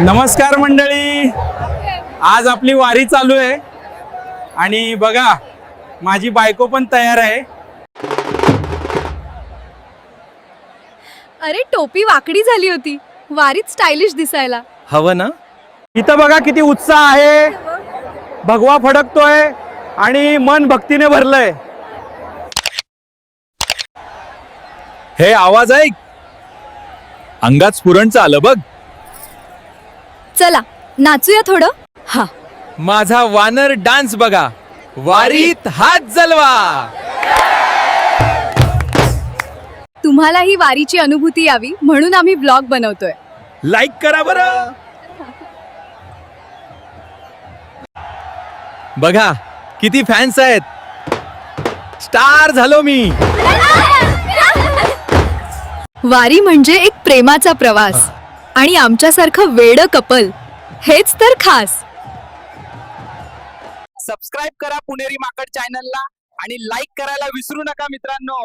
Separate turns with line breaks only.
नमस्कार मंडळी. आज आपली वारी चालू आहे. आणि बघा माझी बायको पण तयार आहे.
अरे टोपी वाकडी झाली होती. वारीत स्टायलिश दिसायला.
हवं ना?
इथं बघा किती उत्साह आहे. भगवा फडकतोय आणि मन भक्तीने भरलंय.
हे आवाज ऐक. अंगात स्फुरणचं आलं बघ.
चला नाचूया थोडं. हा.
माझा वानर डान्स बघा. वारीत हात जलवा.
तुम्हाला ही वारीची अनुभूती यावी म्हणून आम्ही ब्लॉग बनवतोय.
लाईक करा बरं. बघा किती फॅन्स आहेत. स्टार झालो मी.
वारी म्हणजे एक प्रेमाचा प्रवास. आणि आमच्यासारखं वेड कपल हेच तर खास.
सबस्क्राईब करा पुणेरी माकड चॅनलला आणि लाईक करायला विसरू नका मित्रांनो.